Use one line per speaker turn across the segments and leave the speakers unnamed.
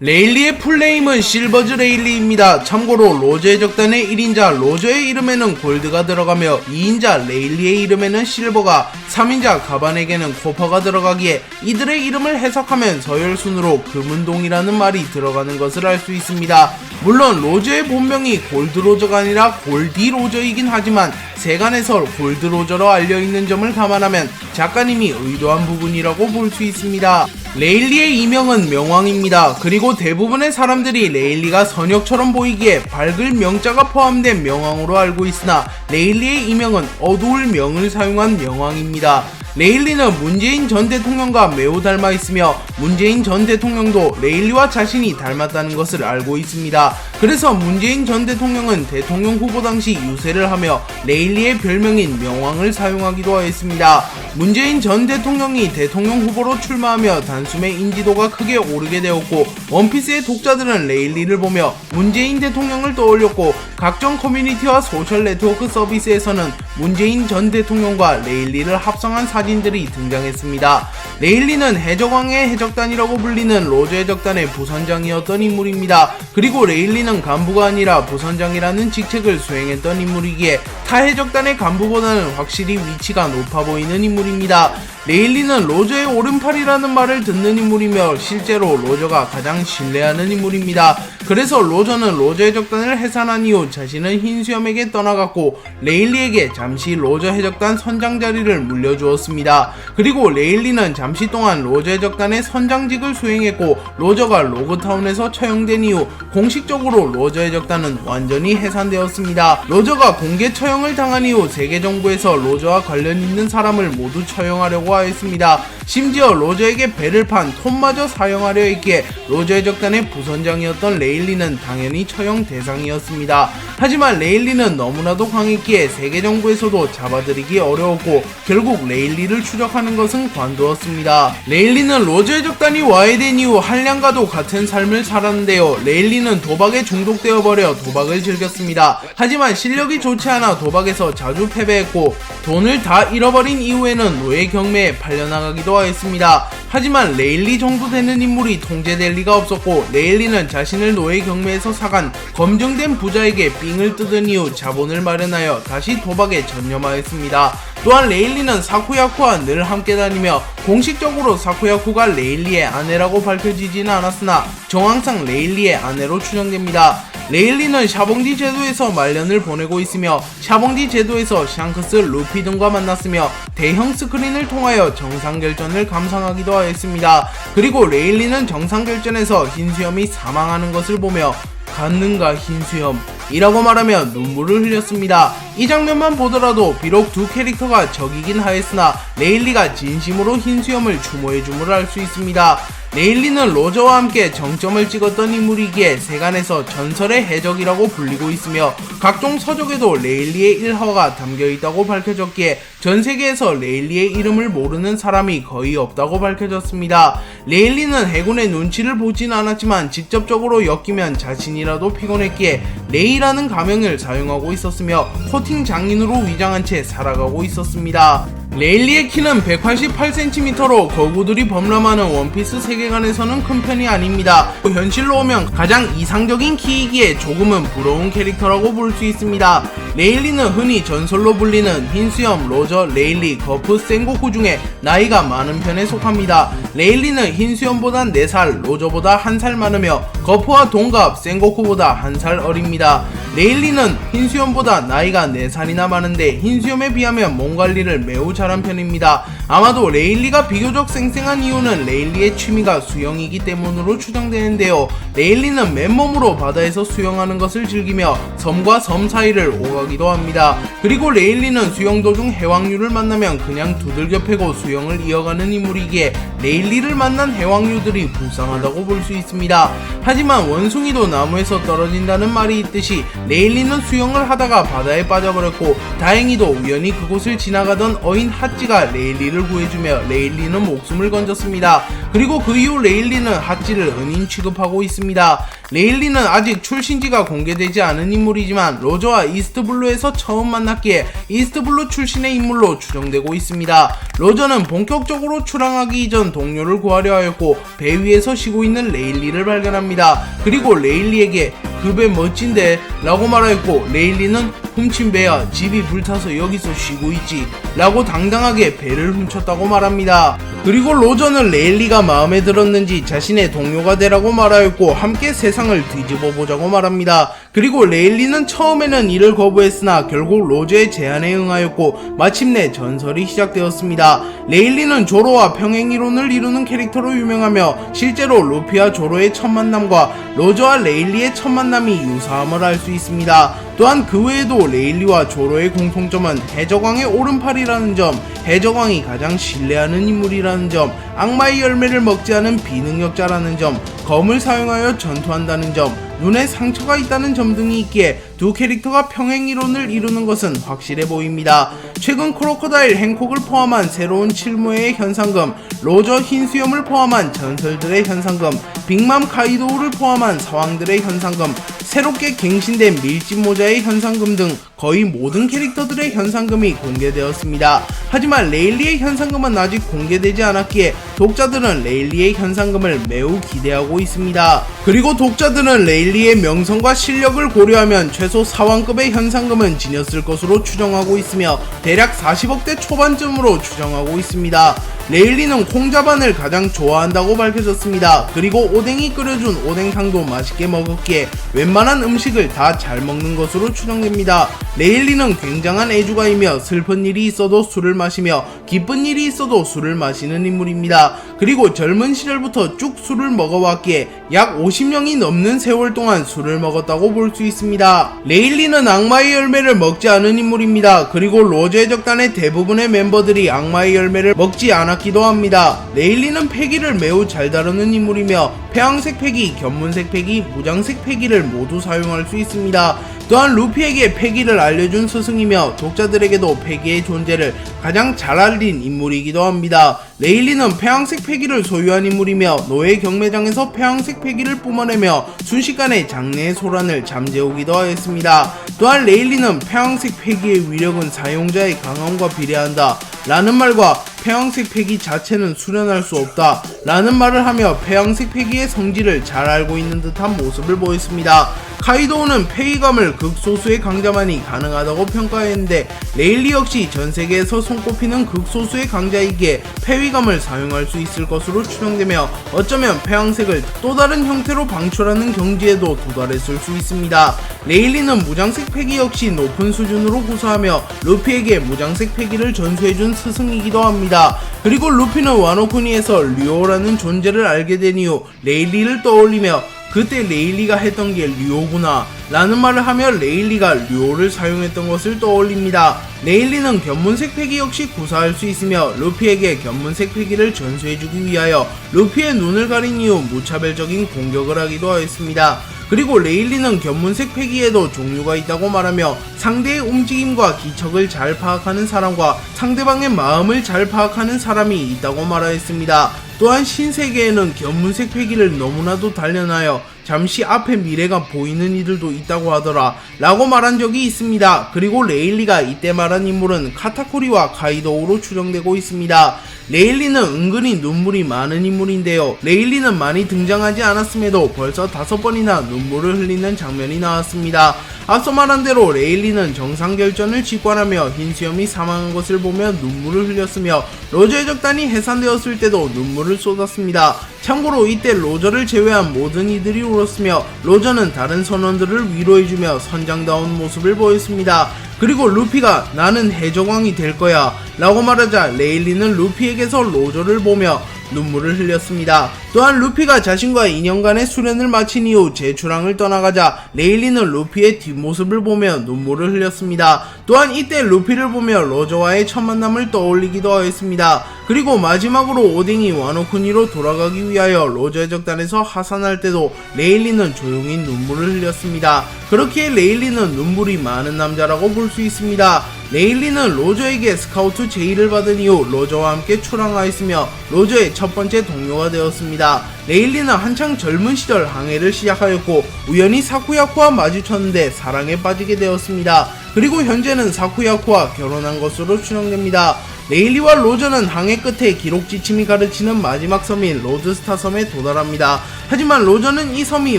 레일리의 풀네임은 실버즈 레일리입니다. 참고로 로저의 적단의 1인자 로저의 이름에는 골드가 들어가며 2인자 레일리의 이름에는 실버가 3인자 가반에게는 코퍼가 들어가기에 이들의 이름을 해석하면 서열순으로 금은동이라는 말이 들어가는 것을 알 수 있습니다. 물론 로저의 본명이 골드 로저가 아니라 골디 로저이긴 하지만 세간에서 골드 로저로 알려있는 점을 감안하면 작가님이 의도한 부분이라고 볼 수 있습니다. 레일리의 이명은 명왕입니다. 그리고 대부분의 사람들이 레일리가 선역처럼 보이기에 밝을 명자가 포함된 명왕으로 알고 있으나 레일리의 이명은 어두울 명을 사용한 명왕입니다. 레일리는 문재인 전 대통령과 매우 닮아 있으며 문재인 전 대통령도 레일리와 자신이 닮았다는 것을 알고 있습니다. 그래서 문재인 전 대통령은 대통령 후보 당시 유세를 하며 레일리의 별명인 명왕을 사용하기도 하였습니다. 문재인 전 대통령이 대통령 후보로 출마하며 단숨에 인지도가 크게 오르게 되었고 원피스의 독자들은 레일리를 보며 문재인 대통령을 떠올렸고 각종 커뮤니티와 소셜 네트워크 서비스에서는 문재인 전 대통령과 레일리를 합성한 사진 들이 등장했습니다. 레일리는 해적왕의 해적단이라고 불리는 로저 해적단의 부선장이었던 인물입니다. 그리고 레일리는 간부가 아니라 부선장이라는 직책을 수행했던 인물이기에 타 해적단의 간부보다는 확실히 위치가 높아 보이는 인물입니다. 레일리는 로저의 오른팔이라는 말을 듣는 인물이며 실제로 로저가 가장 신뢰하는 인물입니다. 그래서 로저는 로저 해적단을 해산한 이후 자신은 흰수염에게 떠나갔고 레일리에게 잠시 로저 해적단 선장 자리를 물려주었습니다. 그리고 레일리는 잠시 동안 로저 해적단의 선장직을 수행했고 로저가 로그타운에서 처형된 이후 공식적으로 로저 해적단은 완전히 해산되었습니다. 로저가 공개 처형을 당한 이후 세계 정부에서 로저와 관련 있는 사람을 모두 처형하려고 하였습니다. 심지어 로저에게 배를 판 톰마저 사용하려 했기에 로저 해적단의 부선장이었던 레일 리는 당연히 처형 대상이었습니다. 하지만 레일리는 너무나도 강했기에 세계 정부에서도 잡아들이기 어려웠고 결국 레일리를 추적하는 것은 관두었습니다. 레일리는 로저 해적단이 와해된 이후 한량과도 같은 삶을 살았는데요. 레일리는 도박에 중독되어 버려 도박을 즐겼습니다. 하지만 실력이 좋지 않아 도박에서 자주 패배했고 돈을 다 잃어버린 이후에는 노예 경매에 팔려나가기도 하였습니다. 하지만 레일리 정도 되는 인물이 통제될 리가 없었고 레일리는 자신을 노예 경매에서 사간 검증된 부자에게 삥을 뜯은 이후 자본을 마련하여 다시 도박에 전념하였습니다. 또한 레일리는 사쿠야쿠와 늘 함께 다니며 공식적으로 사쿠야쿠가 레일리의 아내라고 밝혀지지는 않았으나 정황상 레일리의 아내로 추정됩니다. 레일리는 샤봉디 제도에서 말년을 보내고 있으며 샤봉디 제도에서 샹크스 루피 등과 만났으며 대형 스크린을 통하여 정상결전을 감상하기도 하였습니다. 그리고 레일리는 정상결전에서 흰수염이 사망하는 것을 보며 갔는가 흰수염 이라고 말하며 눈물을 흘렸습니다. 이 장면만 보더라도 비록 두 캐릭터가 적이긴 하였으나 레일리가 진심으로 흰수염을 추모해줌을 알 수 있습니다. 레일리는 로저와 함께 정점을 찍었던 인물이기에 세간에서 전설의 해적이라고 불리고 있으며 각종 서적에도 레일리의 일화가 담겨 있다고 밝혀졌기에 전 세계에서 레일리의 이름을 모르는 사람이 거의 없다고 밝혀졌습니다. 레일리는 해군의 눈치를 보진 않았지만 직접적으로 엮이면 자신이라도 피곤했기에 레이라는 가명을 사용하고 있었으며 코팅 장인으로 위장한 채 살아가고 있었습니다. 레일리의 키는 188cm로 거구들이 범람하는 원피스 세계관에서는 큰 편이 아닙니다. 현실로 오면 가장 이상적인 키이기에 조금은 부러운 캐릭터라고 볼 수 있습니다. 레일리는 흔히 전설로 불리는 흰수염, 로저, 레일리, 거프, 센고쿠 중에 나이가 많은 편에 속합니다. 레일리는 흰수염보다 4살, 로저보다 1살 많으며 거프와 동갑, 센고쿠보다 1살 어립니다. 레일리는 흰수염보다 나이가 4살이나 많은데 흰수염에 비하면 몸 관리를 매우 잘한 편입니다. 아마도 레일리가 비교적 쌩쌩한 이유는 레일리의 취미가 수영이기 때문으로 추정되는데요. 레일리는 맨몸으로 바다에서 수영하는 것을 즐기며 섬과 섬 사이를 오가기도 합니다. 그리고 레일리는 수영 도중 해왕류를 만나면 그냥 두들겨 패고 수영을 이어가는 인물이기에 레일리를 만난 해왕류들이 불쌍하다고 볼 수 있습니다. 하지만 원숭이도 나무에서 떨어진다는 말이 있듯이 레일리는 수영을 하다가 바다에 빠져버렸고 다행히도 우연히 그곳을 지나가던 어인 핫지가 레일리를 레일리를 구해주며 레일리는 목숨을 건졌습니다. 그리고 그 이후 레일리는 핫지를 은인 취급하고 있습니다. 레일리는 아직 출신지가 공개되지 않은 인물이지만 로저와 이스트블루에서 처음 만났기에 이스트블루 출신의 인물로 추정되고 있습니다. 로저는 본격적으로 출항하기 이전 동료를 구하려 하였고 배 위에서 쉬고 있는 레일리를 발견합니다. 그리고 레일리에게 그 배 멋진데 라고 말하였고 레일리는 훔친 배야 집이 불타서 여기서 쉬고 있지 라고 당당하게 배를 훔쳤다고 말합니다. 그리고 로저는 레일리가 마음에 들었는지 자신의 동료가 되라고 말하였고 함께 세상을 뒤집어 보자고 말합니다. 그리고 레일리는 처음에는 이를 거부했으나 결국 로저의 제안에 응하였고 마침내 전설이 시작되었습니다. 레일리는 조로와 평행이론을 이루는 캐릭터로 유명하며 실제로 루피와 조로의 첫 만남과 로저와 레일리의 첫 만남이 유사함을 알 수 있습니다. 또한 그 외에도 레일리와 조로의 공통점은 해적왕의 오른팔이라는 점, 해적왕이 가장 신뢰하는 인물이라는 점, 악마의 열매를 먹지 않은 비능력자라는 점, 검을 사용하여 전투한다는 점, 눈에 상처가 있다는 점 등이 있기에 두 캐릭터가 평행 이론을 이루는 것은 확실해 보입니다. 최근 크로커다일 행콕을 포함한 새로운 칠무의 현상금, 로저 흰수염을 포함한 전설들의 현상금, 빅맘 카이도우를 포함한 서왕들의 현상금, 새롭게 갱신된 밀짚 모자의 현상금 등 거의 모든 캐릭터들의 현상금이 공개되었습니다. 하지만 레일리의 현상금은 아직 공개되지 않았기에 독자들은 레일리의 현상금을 매우 기대하고 있습니다. 그리고 독자들은 레일리의 명성과 실력을 고려하면 최소 4왕급의 현상금은 지녔을 것으로 추정하고 있으며 대략 40억대 초반쯤으로 추정하고 있습니다. 레일리는 콩자반을 가장 좋아한다고 밝혀졌습니다. 그리고 오뎅이 끓여준 오뎅탕도 맛있게 먹었기에 웬만한 음식을 다 잘 먹는 것으로 추정됩니다. 레일리는 굉장한 애주가이며 슬픈 일이 있어도 술을 마시며 기쁜 일이 있어도 술을 마시는 인물입니다. 그리고 젊은 시절부터 쭉 술을 먹어왔기에 약 50년이 넘는 세월 동안 술을 먹었다고 볼 수 있습니다. 레일리는 악마의 열매를 먹지 않은 인물입니다. 그리고 로저의 적단의 대부분의 멤버들이 악마의 열매를 먹지 않았기도 합니다. 레일리는 패기를 매우 잘 다루는 인물이며 폐왕색 패기, 견문색 패기, 무장색 패기를 모두 사용할 수 있습니다. 또한 루피에게 패기를 알려준 스승이며 독자들에게도 패기의 존재를 가장 잘 알린 인물이기도 합니다. 레일리는 폐왕색 패기를 소유한 인물이며 노예 경매장에서 폐왕색 패기를 뿜어내며 순식간에 장내의 소란을 잠재우기도 하였습니다. 또한 레일리는 폐왕색 패기의 위력은 사용자의 강함과 비례한다. 라는 말과 폐왕색 패기 자체는 수련할 수 없다. 라는 말을 하며 폐왕색 패기의 성질을 잘 알고 있는 듯한 모습을 보였습니다. 카이도우는 페이감을 극소수의 강자만이 가능하다고 평가했는데 레일리 역시 전 세계에서 손꼽히는 극소수의 강자이기에 페위감을 사용할 수 있을 것으로 추정되며 어쩌면 폐왕색을 또 다른 형태로 방출하는 경지에도 도달했을 수 있습니다. 레일리는 무장색 패기 역시 높은 수준으로 구사하며 루피에게 무장색 패기를 전수해준 스승이기도 합니다. 그리고 루피는 와노쿠니에서 류오라는 존재를 알게 된 이후 레일리를 떠올리며 그때 레일리가 했던 게 류오구나 라는 말을 하며 레일리가 류오를 사용했던 것을 떠올립니다. 레일리는 견문색 패기 역시 구사할 수 있으며 루피에게 견문색 패기를 전수해주기 위하여 루피의 눈을 가린 이후 무차별적인 공격을 하기도 하였습니다. 그리고 레일리는 견문색 패기에도 종류가 있다고 말하며 상대의 움직임과 기척을 잘 파악하는 사람과 상대방의 마음을 잘 파악하는 사람이 있다고 말하였습니다. 또한 신세계에는 견문색 패기를 너무나도 단련하여 잠시 앞에 미래가 보이는 이들도 있다고 하더라 라고 말한 적이 있습니다. 그리고 레일리가 이때 말한 인물은 카타코리와 카이도우로 추정되고 있습니다. 레일리는 은근히 눈물이 많은 인물인데요. 레일리는 많이 등장하지 않았음에도 벌써 다섯 번이나 눈물을 흘리는 장면이 나왔습니다. 앞서 말한 대로 레일리는 정상결전을 직관하며 흰수염이 사망한 것을 보며 눈물을 흘렸으며 로저의 적단이 해산되었을 때도 눈물을 쏟았습니다. 참고로 이때 로저를 제외한 모든 이들이 울었으며 로저는 다른 선원들을 위로해주며 선장다운 모습을 보였습니다. 그리고 루피가 나는 해적왕이 될 거야 라고 말하자 레일리는 루피에게서 로저를 보며 눈물을 흘렸습니다. 또한 루피가 자신과 2년간의 수련을 마친 이후 제출항을 떠나가자 레일리는 루피의 뒷모습을 보며 눈물을 흘렸습니다. 또한 이때 루피를 보며 로저와의 첫 만남을 떠올리기도 하였습니다. 그리고 마지막으로 오딩이 와노쿠니로 돌아가기 위하여 로저의 적단에서 하산할 때도 레일리는 조용히 눈물을 흘렸습니다. 그렇기에 레일리는 눈물이 많은 남자라고 볼 수 있습니다. 레일리는 로저에게 스카우트 제의를 받은 이후 로저와 함께 출항하였으며 로저의 첫 번째 동료가 되었습니다. 레일리는 한창 젊은 시절 항해를 시작하였고 우연히 사쿠야코와 마주쳤는데 사랑에 빠지게 되었습니다. 그리고 현재는 사쿠야코와 결혼한 것으로 추정됩니다. 레일리와 로저는 항해 끝에 기록 지침이 가르치는 마지막 섬인 로드스타 섬에 도달합니다. 하지만 로저는 이 섬이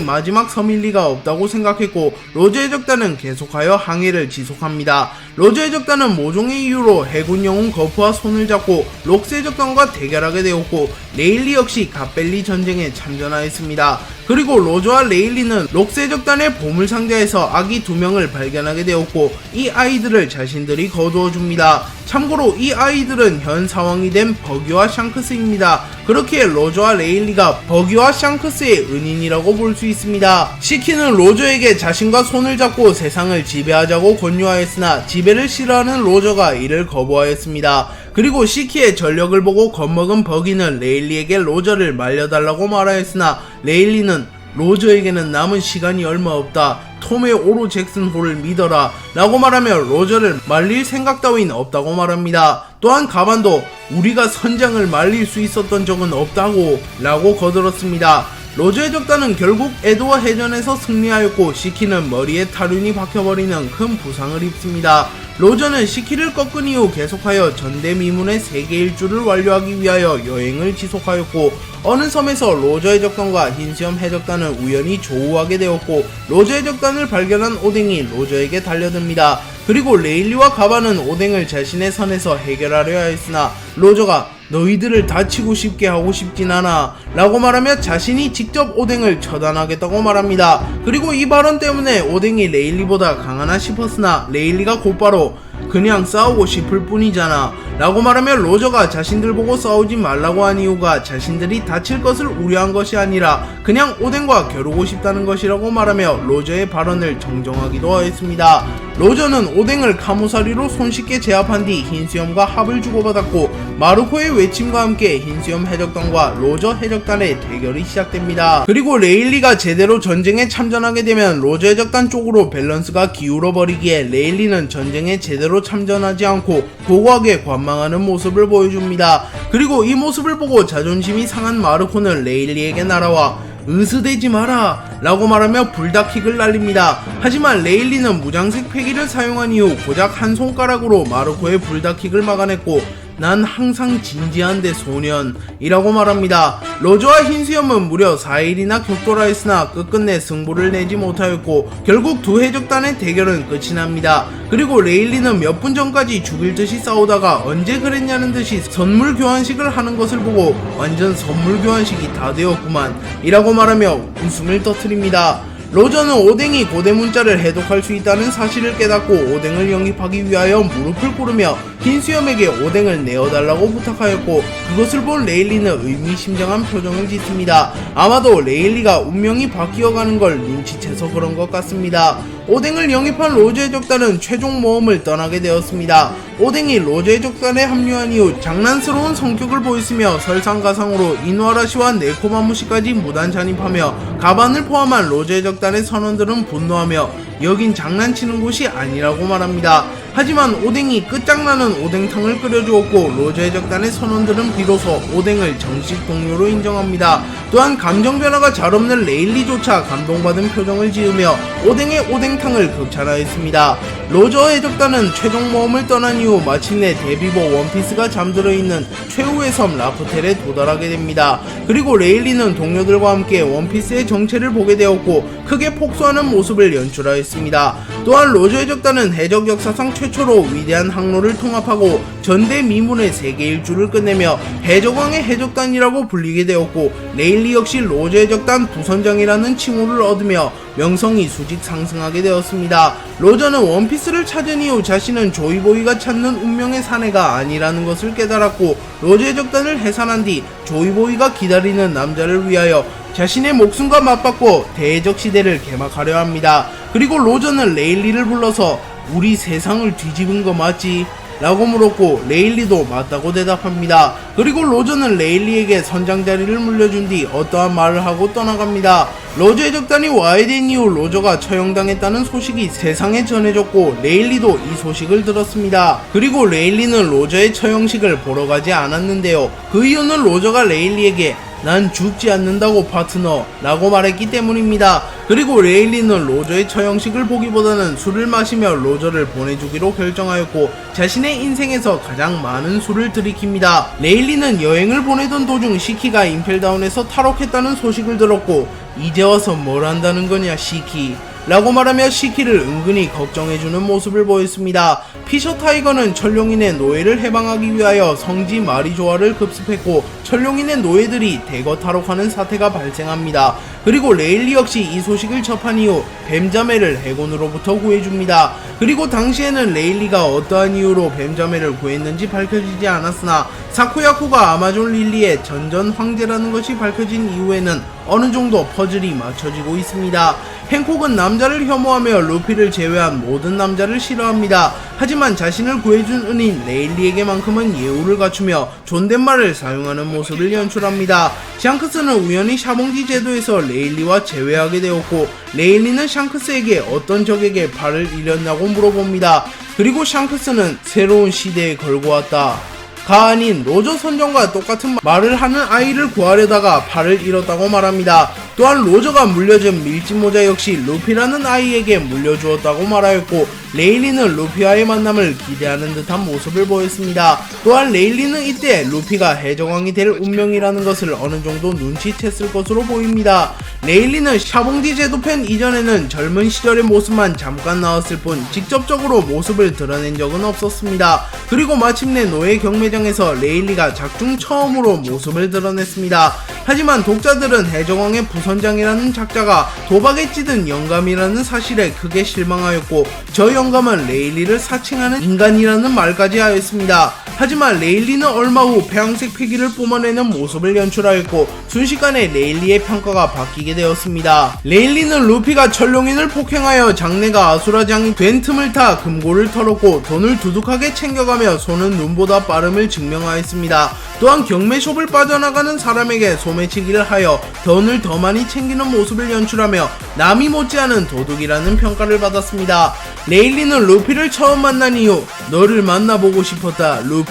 마지막 섬일 리가 없다고 생각했고 로저의 적단은 계속하여 항해를 지속합니다. 로저의 적단은 모종의 이유로 해군 영웅 거프와 손을 잡고 록스의 적단과 대결하게 되었고 레일리 역시 갓벨리 전쟁에 참전하였습니다. 그리고 로저와 레일리는 록스의 적단의 보물 상자에서 아기 두 명을 발견하게 되었고 이 아이들을 자신들이 거두어 줍니다. 참고로 이 아이 들은 현 상황이 된 버기와 샹크스입니다. 그렇게 로저와 레일리가 버기와 샹크스의 은인이라고 볼 수 있습니다. 시키는 로저에게 자신과 손을 잡고 세상을 지배하자고 권유하였으나 지배를 싫어하는 로저가 이를 거부하였습니다. 그리고 시키의 전력을 보고 겁먹은 버기는 레일리에게 로저를 말려달라고 말하였으나 레일리는 로저에게는 남은 시간이 얼마 없다. 톰의 오로 잭슨 홀을 믿어라. 라고 말하며 로저를 말릴 생각 따윈 없다고 말합니다. 또한 가반도 우리가 선장을 말릴 수 있었던 적은 없다고 라고 거들었습니다. 로저의 적단은 결국 에드와 해전에서 승리하였고 시키는 머리에 타륜이 박혀버리는 큰 부상을 입습니다. 로저는 시키를 꺾은 이후 계속하여 전대미문의 세계 일주를 완료하기 위하여 여행을 지속하였고 어느 섬에서 로저의 적단과 흰수염 해적단을 우연히 조우하게 되었고 로저의 적단을 발견한 오뎅이 로저에게 달려듭니다. 그리고 레일리와 가바는 오뎅을 자신의 선에서 해결하려 하였으나 로저가 너희들을 다치고 싶게 하고 싶진 않아 라고 말하며 자신이 직접 오뎅을 처단하겠다고 말합니다. 그리고 이 발언 때문에 오뎅이 레일리보다 강하나 싶었으나 레일리가 곧바로 그냥 싸우고 싶을 뿐이잖아 라고 말하며 로저가 자신들 보고 싸우지 말라고 한 이유가 자신들이 다칠 것을 우려한 것이 아니라 그냥 오뎅과 겨루고 싶다는 것이라고 말하며 로저의 발언을 정정하기도 하였습니다. 로저는 오뎅을 카무사리로 손쉽게 제압한 뒤 흰수염과 합을 주고받았고 마루코의 외침과 함께 흰수염 해적단과 로저 해적단의 대결이 시작됩니다. 그리고 레일리가 제대로 전쟁에 참전하게 되면 로저 해적단 쪽으로 밸런스가 기울어 버리기에 레일리는 전쟁에 제대로 참전하지 않고 고고하게 관망하는 모습을 보여줍니다. 그리고 이 모습을 보고 자존심이 상한 마르코는 레일리에게 날아와 으스대지 마라 라고 말하며 불닭킥을 날립니다. 하지만 레일리는 무장색 패기를 사용한 이후 고작 한 손가락으로 마르코의 불닭킥을 막아냈고 난 항상 진지한데 소년이라고 말합니다. 로저와 흰수염은 무려 4일이나 격돌하였으나 끝끝내 승부를 내지 못하였고 결국 두 해적단의 대결은 끝이 납니다. 그리고 레일리는 몇 분 전까지 죽일 듯이 싸우다가 언제 그랬냐는 듯이 선물 교환식을 하는 것을 보고 완전 선물 교환식이 다 되었구만 이라고 말하며 웃음을 터뜨립니다. 로저는 오뎅이 고대 문자를 해독할 수 있다는 사실을 깨닫고 오뎅을 영입하기 위하여 무릎을 꿇으며 흰수염에게 오뎅을 내어달라고 부탁하였고 그것을 본 레일리는 의미심장한 표정을 짓습니다. 아마도 레일리가 운명이 바뀌어가는 걸 눈치채서 그런 것 같습니다. 오뎅을 영입한 로저의 적단은 최종 모험을 떠나게 되었습니다. 오뎅이 로저의 적단에 합류한 이후 장난스러운 성격을 보였으며 설상가상으로 이누아라시와 네코마무시까지 무단 잔입하며 가반을 포함한 로저의 적단의 선원들은 분노하며 여긴 장난치는 곳이 아니라고 말합니다. 하지만 오뎅이 끝장나는 오뎅탕을 끓여주었고 로저의 적단의 선원들은 비로소 오뎅을 정식 동료로 인정합니다. 또한 감정 변화가 잘 없는 레일리조차 감동받은 표정을 지으며 오뎅의 오뎅탕을 극찬하였습니다. 로저의 적단은 최종 모험을 떠난 이후 마침내 데뷔보 원피스가 잠들어 있는 최후의 섬 라프텔에 도달하게 됩니다. 그리고 레일리는 동료들과 함께 원피스의 정체를 보게 되었고 크게 폭소하는 모습을 연출하였습니다. 또한 로저의 적단은 해적 역사상 최 최초로 위대한 항로를 통합하고 전대 미문의 세계 일주를 끝내며 해적왕의 해적단이라고 불리게 되었고 레일리 역시 로제 해적단 부선장이라는 칭호를 얻으며 명성이 수직 상승하게 되었습니다. 로저는 원피스를 찾은 이후 자신은 조이보이가 찾는 운명의 사내가 아니라는 것을 깨달았고 로제 해적단을 해산한 뒤 조이보이가 기다리는 남자를 위하여 자신의 목숨과 맞받고 대적 시대를 개막하려 합니다. 그리고 로저는 레일리를 불러서 우리 세상을 뒤집은 거 맞지? 라고 물었고 레일리도 맞다고 대답합니다. 그리고 로저는 레일리에게 선장 자리를 물려준 뒤 어떠한 말을 하고 떠나갑니다. 로저 해적단이 와야 된 이후 로저가 처형당했다는 소식이 세상에 전해졌고 레일리도 이 소식을 들었습니다. 그리고 레일리는 로저의 처형식을 보러 가지 않았는데요. 그 이유는 로저가 레일리에게 난 죽지 않는다고 파트너 라고 말했기 때문입니다. 그리고 레일리는 로저의 처형식을 보기보다는 술을 마시며 로저를 보내주기로 결정하였고 자신의 인생에서 가장 많은 술을 들이킵니다. 레일리는 여행을 보내던 도중 시키가 임펠다운에서 탈옥했다는 소식을 들었고 이제 와서 뭘 한다는 거냐 시키 라고 말하며 시키를 은근히 걱정해주는 모습을 보였습니다. 피셔 타이거는 천룡인의 노예를 해방하기 위하여 성지 마리조아를 급습했고 천룡인의 노예들이 대거 탈옥하는 사태가 발생합니다. 그리고 레일리 역시 이 소식을 접한 이후 뱀자매를 해곤으로부터 구해줍니다. 그리고 당시에는 레일리가 어떠한 이유로 뱀자매를 구했는지 밝혀지지 않았으나 사쿠야쿠가 아마존 릴리의 전전 황제라는 것이 밝혀진 이후에는 어느 정도 퍼즐이 맞춰지고 있습니다. 행콕은 남자를 혐오하며 루피를 제외한 모든 남자를 싫어합니다. 하지만 자신을 구해준 은인 레일리에게만큼은 예우를 갖추며 존댓말을 사용하는 모습을 연출합니다. 샹크스는 우연히 샤봉지 제도에서 레일리와 재회하게 되었고 레일리는 샹크스에게 어떤 적에게 발을 잃었냐고 물어봅니다. 그리고 샹크스는 새로운 시대에 걸고 왔다. 가 아닌 로저 선정과 똑같은 말을 하는 아이를 구하려다가 발을 잃었다고 말합니다. 또한 로저가 물려준 밀짚모자 역시 루피라는 아이에게 물려주었다고 말하였고 레일리는 루피와의 만남을 기대하는 듯한 모습을 보였습니다. 또한 레일리는 이때 루피가 해적왕이 될 운명이라는 것을 어느 정도 눈치챘을 것으로 보입니다. 레일리는 샤봉디 제도편 이전에는 젊은 시절의 모습만 잠깐 나왔을 뿐 직접적으로 모습을 드러낸 적은 없었습니다. 그리고 마침내 노예 경매장에서 레일리가 작중 처음으로 모습을 드러냈습니다. 하지만 독자들은 해적왕의 부선장이라는 작자가 도박에 찌든 영감이라는 사실에 크게 실망하였고 저 영감은 레일리를 사칭하는 인간이라는 말까지 하였습니다. 하지만 레일리는 얼마 후 폐양색 패기를 뿜어내는 모습을 연출하였고 순식간에 레일리의 평가가 바뀌게 되었습니다. 레일리는 루피가 천룡인을 폭행하여 장래가 아수라장이 된 틈을 타 금고를 털었고 돈을 두둑하게 챙겨가며 손은 눈보다 빠름을 증명하였습니다. 또한 경매숍을 빠져나가는 사람에게 소매치기를 하여 돈을 더 많이 챙기는 모습을 연출하며 남이 못지않은 도둑이라는 평가를 받았습니다. 레일리는 루피를 처음 만난 이후 너를 만나보고 싶었다 루피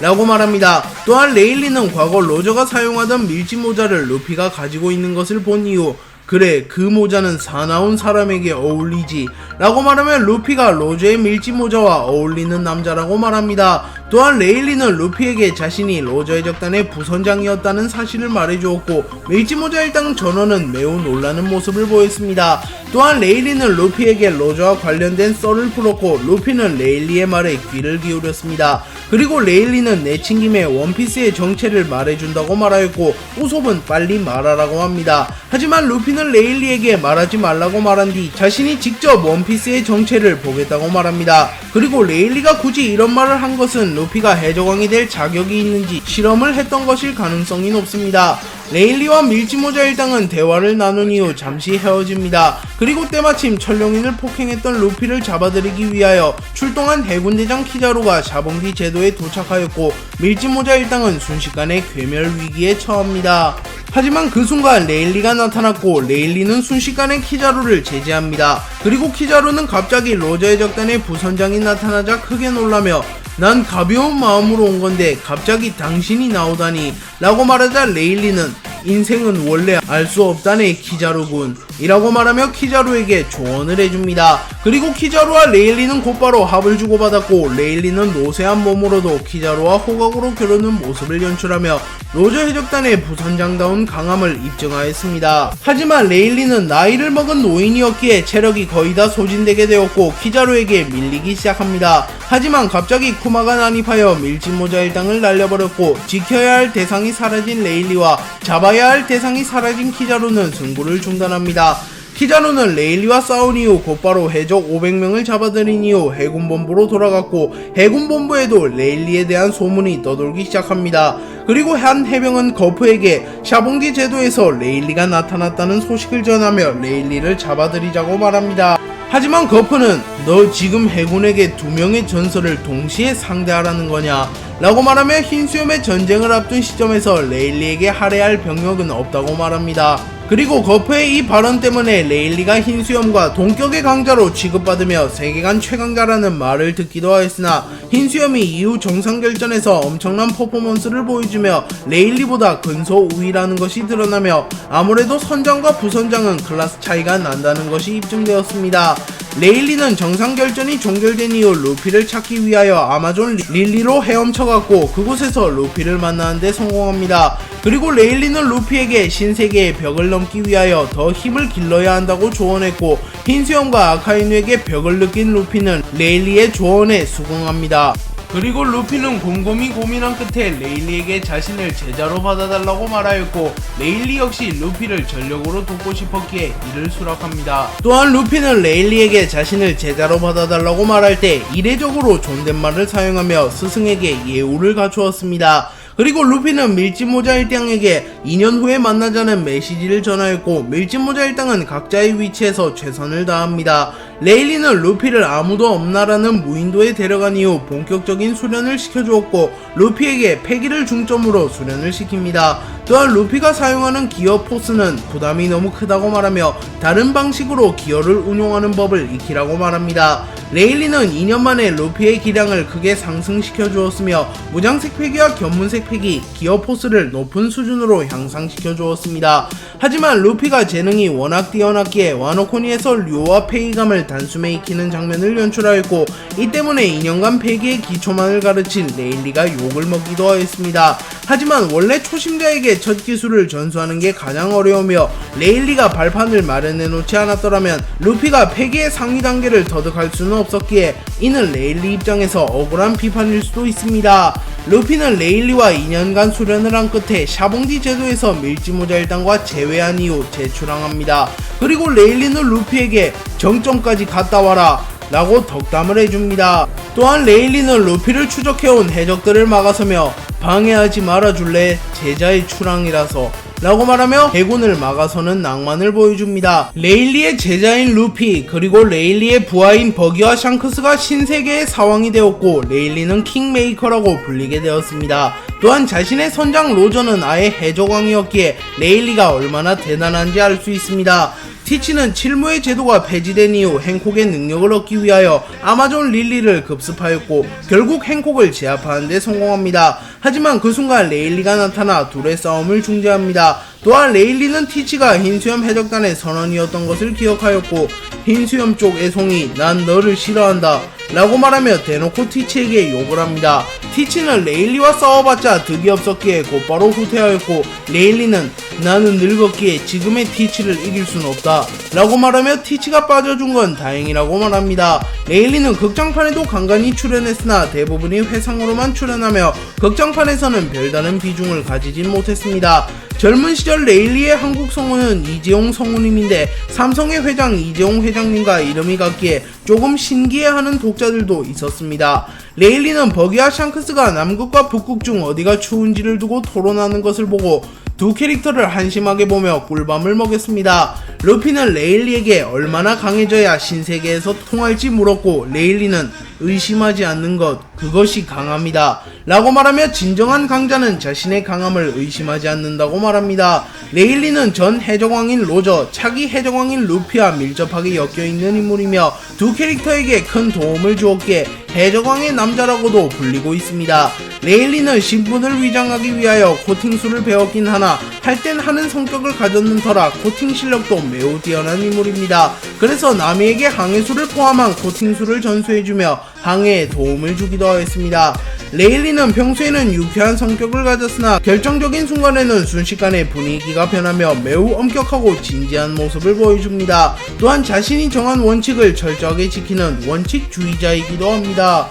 라고 말합니다. 또한 레일리는 과거 로저가 사용하던 밀짚 모자를 루피가 가지고 있는 것을 본 이후 그래 그 모자는 사나운 사람에게 어울리지 라고 말하면 루피가 로저의 밀짚 모자와 어울리는 남자라고 말합니다. 또한 레일리는 루피에게 자신이 로저의 적단의 부선장이었다는 사실을 말해주었고 밀짚 모자 일당 전원은 매우 놀라는 모습을 보였습니다. 또한 레일리는 루피에게 로저와 관련된 썰을 풀었고 루피는 레일리의 말에 귀를 기울였습니다. 그리고 레일리는 내친 김에 원피스의 정체를 말해준다고 말하였고 우솝은 빨리 말하라고 합니다. 하지만 루피는 레일리에게 말하지 말라고 말한 뒤 자신이 직접 원피스의 정체를 보겠다고 말합니다. 그리고 레일리가 굳이 이런 말을 한 것은 루피가 해적왕이 될 자격이 있는지 실험을 했던 것일 가능성이 높습니다. 레일리와 밀짚모자 일당은 대화를 나눈 이후 잠시 헤어집니다. 그리고 때마침 천룡인을 폭행했던 루피를 잡아들이기 위하여 출동한 해군대장 키자루가 샤봉디 제도에 도착하였고 밀짚모자 일당은 순식간에 괴멸 위기에 처합니다. 하지만 그 순간 레일리가 나타났고 레일리는 순식간에 키자루를 제지합니다. 그리고 키자루는 갑자기 로저의 적단의 부선장이 나타나자 크게 놀라며 난 가벼운 마음으로 온 건데 갑자기 당신이 나오다니 라고 말하자 레일리는 인생은 원래 알 수 없다네 키자루군 이라고 말하며 키자루에게 조언을 해줍니다. 그리고 키자루와 레일리는 곧바로 합을 주고받았고 레일리는 노쇠한 몸으로도 키자루와 호각으로 겨루는 모습을 연출하며 로저 해적단의 부선장다운 강함을 입증하였습니다. 하지만 레일리는 나이를 먹은 노인이었기에 체력이 거의 다 소진되게 되었고 키자루에게 밀리기 시작합니다. 하지만 갑자기 쿠마가 난입하여 밀짚모자 일당을 날려버렸고 지켜야 할 대상이 사라진 레일리와 잡아야 할 대상이 사라진 키자루는 승부를 중단합니다. 키자루는 레일리와 싸운 이후 곧바로 해적 500명을 잡아들인 이후 해군본부로 돌아갔고 해군본부에도 레일리에 대한 소문이 떠돌기 시작합니다. 그리고 한 해병은 거프에게 샤봉디 제도에서 레일리가 나타났다는 소식을 전하며 레일리를 잡아들이자고 말합니다. 하지만 거프는 너 지금 해군에게 두 명의 전설을 동시에 상대하라는 거냐? 라고 말하며 흰수염의 전쟁을 앞둔 시점에서 레일리에게 할애할 병력은 없다고 말합니다. 그리고 거프의 이 발언 때문에 레일리가 흰수염과 동격의 강자로 취급받으며 세계관 최강자라는 말을 듣기도 하였으나 흰수염이 이후 정상결전에서 엄청난 퍼포먼스를 보여주며 레일리보다 근소 우위라는 것이 드러나며 아무래도 선장과 부선장은 클래스 차이가 난다는 것이 입증되었습니다. 레일리는 정상결전이 종결된 이후 루피를 찾기 위하여 아마존 리- 릴리로 헤엄쳐갔고 그곳에서 루피를 만나는데 성공합니다. 그리고 레일리는 루피에게 신세계의 벽을 넘기 위하여 더 힘을 길러야 한다고 조언했고 흰수염과 아카이누에게 벽을 느낀 루피는 레일리의 조언에 수긍합니다. 그리고 루피는 곰곰이 고민한 끝에 레일리에게 자신을 제자로 받아달라고 말하였고 레일리 역시 루피를 전력으로 돕고 싶었기에 이를 수락합니다. 또한 루피는 레일리에게 자신을 제자로 받아달라고 말할 때 이례적으로 존댓말을 사용하며 스승에게 예우를 갖추었습니다. 그리고 루피는 밀짚모자 일당에게 2년 후에 만나자는 메시지를 전하였고 밀짚모자 일당은 각자의 위치에서 최선을 다합니다. 레일리는 루피를 아무도 없나라는 무인도에 데려간 이후 본격적인 수련을 시켜주었고 루피에게 패기를 중점으로 수련을 시킵니다. 또한 루피가 사용하는 기어 포스는 부담이 너무 크다고 말하며 다른 방식으로 기어를 운용하는 법을 익히라고 말합니다. 레일리는 2년 만에 루피의 기량을 크게 상승시켜 주었으며 무장색 패기와 견문색 패기, 기어 포스를 높은 수준으로 향상시켜 주었습니다. 하지만 루피가 재능이 워낙 뛰어났기에 와노코니에서 류와 페이감을 단숨에 익히는 장면을 연출하였고 이 때문에 2년간 패기의 기초만을 가르친 레일리가 욕을 먹기도 하였습니다. 하지만 원래 초심자에게 첫 기술을 전수하는 게 가장 어려우며 레일리가 발판을 마련해 놓지 않았더라면 루피가 패기의 상위 단계를 터득할 수는 없었기에 이는 레일리 입장에서 억울한 비판일 수도 있습니다. 루피는 레일리와 2년간 수련을 한 끝에 샤봉디 제도에서 밀짚모자 일당과 제외한 이후 재출항합니다. 그리고 레일리는 루피에게 정점까지 갔다 와라 라고 덕담을 해줍니다. 또한 레일리는 루피를 추적해온 해적들을 막아서며 방해하지 말아줄래 제자의 출항이라서 라고 말하며 해군을 막아서는 낭만을 보여줍니다. 레일리의 제자인 루피 그리고 레일리의 부하인 버기와 샹크스가 신세계의 사왕이 되었고 레일리는 킹메이커라고 불리게 되었습니다. 또한 자신의 선장 로저는 아예 해적왕이었기에 레일리가 얼마나 대단한지 알 수 있습니다. 티치는 칠무의 제도가 폐지된 이후 행콕의 능력을 얻기 위하여 아마존 릴리를 급습하였고 결국 행콕을 제압하는 데 성공합니다. 하지만 그 순간 레일리가 나타나 둘의 싸움을 중지합니다. 또한 레일리는 티치가 흰수염 해적단의 선원이었던 것을 기억하였고 흰수염 쪽 애송이 난 너를 싫어한다 라고 말하며 대놓고 티치에게 욕을 합니다. 티치는 레일리와 싸워봤자 득이 없었기에 곧바로 후퇴하였고 레일리는 나는 늙었기에 지금의 티치를 이길 순 없다 라고 말하며 티치가 빠져준 건 다행이라고 말합니다. 레일리는 극장판에도 간간히 출연했으나 대부분이 회상으로만 출연하며 극장판에서는 별다른 비중을 가지진 못했습니다. 젊은 시절 레일리의 한국 성우는 이재용 성우님인데 삼성의 회장 이재용 회장님과 이름이 같기에 조금 신기해하는 독자들도 있었습니다. 레일리는 버기와 샹크스가 남극과 북극 중 어디가 추운지를 두고 토론하는 것을 보고 두 캐릭터를 한심하게 보며 꿀밤을 먹였습니다. 루피는 레일리에게 얼마나 강해져야 신세계에서 통할지 물었고 레일리는 의심하지 않는 것 그것이 강합니다. 라고 말하며 진정한 강자는 자신의 강함을 의심하지 않는다고 말합니다. 레일리는 전 해적왕인 로저, 차기 해적왕인 루피와 밀접하게 엮여 있는 인물이며 두 캐릭터에게 큰 도움을 주었기에 해적왕의 남자라고도 불리고 있습니다. 레일리는 신분을 위장하기 위하여 코팅술을 배웠긴 하나 할 땐 하는 성격을 가졌는 터라 코팅 실력도 매우 뛰어난 인물입니다. 그래서 남이에게 항해술을 포함한 코팅술을 전수해주며 항해에 도움을 주기도 하였습니다. 레일리는 평소에는 유쾌한 성격을 가졌으나 결정적인 순간에는 순식간에 분위기가 변하며 매우 엄격하고 진지한 모습을 보여줍니다. 또한 자신이 정한 원칙을 철저하게 지키는 원칙주의자이기도 합니다.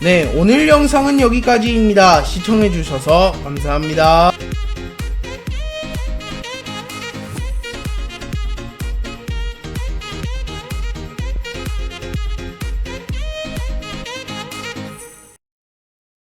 네, 오늘 영상은 여기까지입니다. 시청해주셔서 감사합니다.